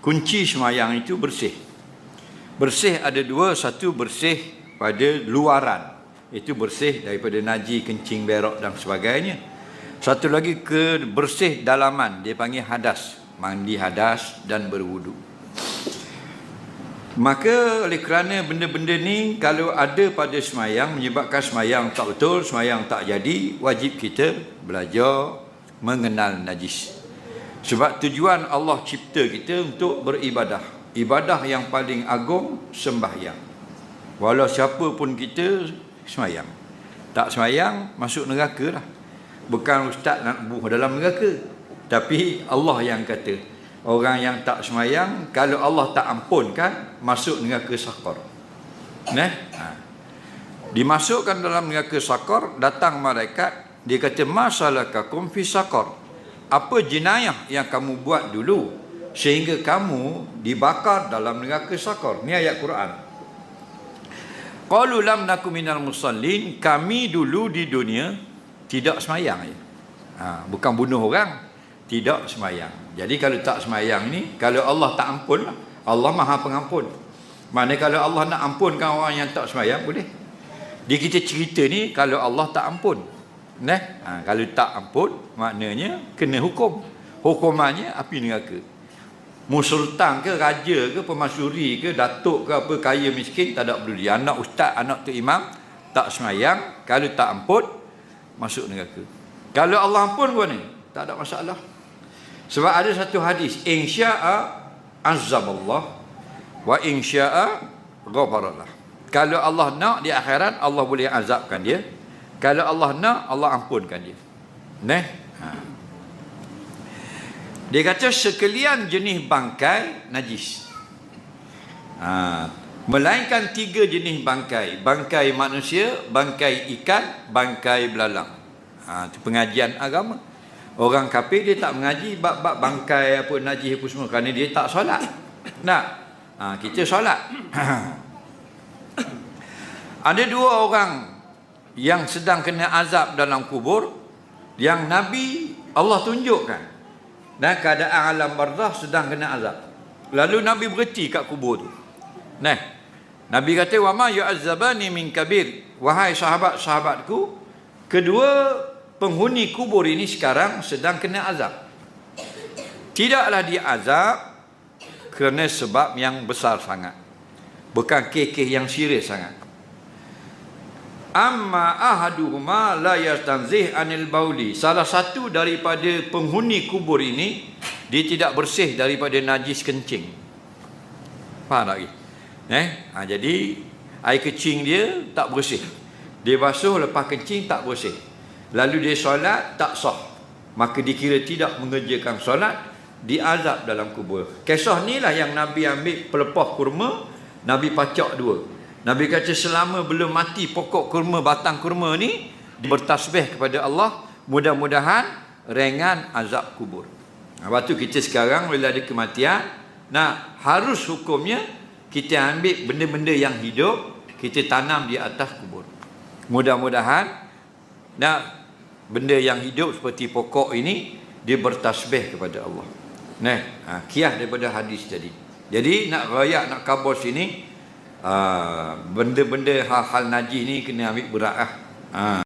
kunci semayang itu bersih. Bersih ada dua, satu bersih pada luaran. Itu bersih daripada naji, kencing, berok dan sebagainya. Satu lagi ke bersih dalaman, dia panggil hadas. Mandi hadas dan berwudu. Maka oleh kerana benda-benda ni kalau ada pada semayang menyebabkan semayang tak betul, semayang tak jadi, wajib kita belajar mengenal najis. Sebab tujuan Allah cipta kita untuk beribadah. Ibadah yang paling agung sembahyang. Walau siapa pun kita semayang. Tak semayang masuk neraka lah. Bukan ustaz nak buh dalam neraka. Tapi Allah yang kata orang yang tak semayang kalau Allah tak ampunkan masuk neraka sakar. Nah, ha. Dimasukkan dalam neraka sakar datang malaikat dia kata masalakakum fi sakar apa jenayah yang kamu buat dulu sehingga kamu dibakar dalam neraka sakar ni ayat Quran. Qalu lam nakum minal musallin. Kami dulu di dunia tidak semayang ya. ha, bukan bunuh orang tidak semayang. Jadi kalau tak semayang ni kalau Allah tak ampun Allah maha pengampun. Mana kalau Allah nak ampunkan orang yang tak semayang boleh. Dia kita cerita ni kalau Allah tak ampun Nah, ha, kalau tak ampun maknanya kena hukum. Hukumannya api neraka. Musultan ke raja ke pemasyuri ke datuk ke apa kaya miskin tak ada peduli. Anak ustaz, anak tu imam tak semayang, kalau tak ampun masuk neraka. Kalau Allah ampun pun ni, tak ada masalah. Sebab ada satu hadis, insya'a azaballah wa insya'a ghafarallah. Kalau Allah nak di akhirat Allah boleh azabkan dia kalau Allah nak, Allah ampunkan dia. Neh. Ha. Dia kata sekalian jenis bangkai najis. Ha. Melainkan tiga jenis bangkai. Bangkai manusia, bangkai ikan, bangkai belalang. Ha. Itu pengajian agama. Orang kafir dia tak mengaji bab-bab bangkai apa najis apa semua. Kerana dia tak solat. Nak? Ha. Kita solat. Ada dua orang yang sedang kena azab dalam kubur yang Nabi Allah tunjukkan. Dan keadaan alam barzah sedang kena azab. Lalu Nabi berhenti kat kubur tu. Nah Nabi kata wa ma yu'azzabani min kabir. Wahai sahabat-sahabatku kedua penghuni kubur ini sekarang sedang kena azab. Tidaklah dia azab kerana sebab yang besar sangat. Bukan kekeh yang serius sangat amma ahaduhuma la yastanzih anil bauli. Salah satu daripada penghuni kubur ini dia tidak bersih daripada najis kencing. Faham tak eh? Ha, jadi air kencing dia tak bersih. Dia basuh lepas kencing tak bersih. Lalu dia solat tak sah. Maka dikira tidak mengerjakan solat diazab dalam kubur. Kisah inilah yang Nabi ambil pelepah kurma Nabi pacak dua Nabi kata selama belum mati pokok kurma batang kurma ni bertasbih kepada Allah mudah-mudahan ringan azab kubur. Lepas tu kita sekarang bila ada kematian nak harus hukumnya kita ambil benda-benda yang hidup kita tanam di atas kubur. Mudah-mudahan nak benda yang hidup seperti pokok ini dia bertasbih kepada Allah. Nah, ha, kiah daripada hadis tadi. Jadi nak rayak nak kabos ini Ah, benda-benda hal-hal najis ni kena ambil berat lah. Ha.